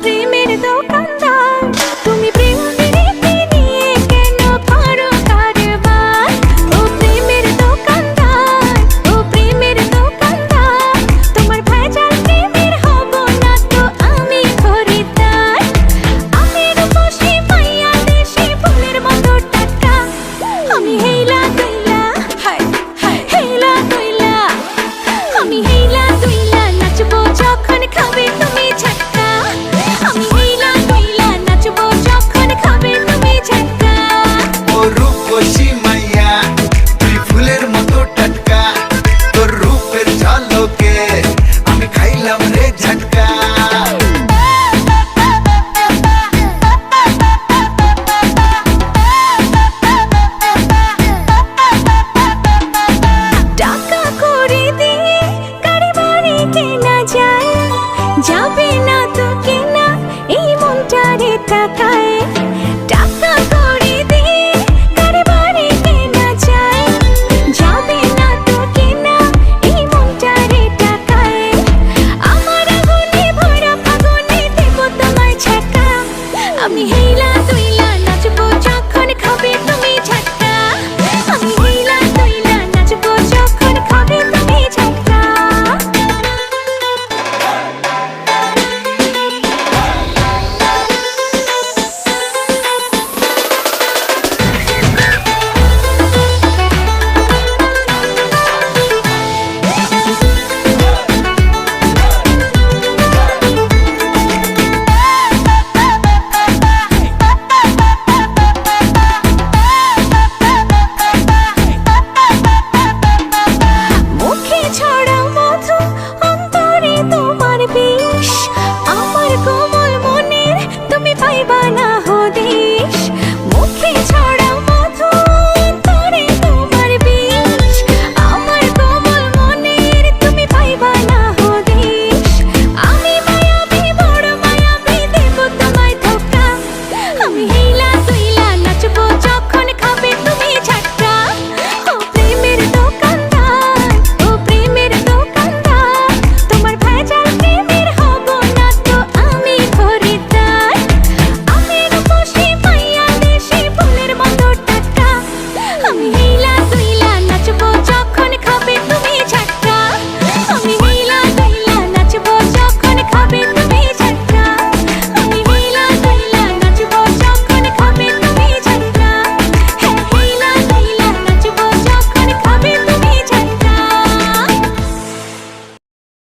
Dime টাকায় টাকা করে দে কার বাড়ি কেনা চাই যাবে না তো কেনা এই মনটারে টাকায়? আমার আমি হেলা তুই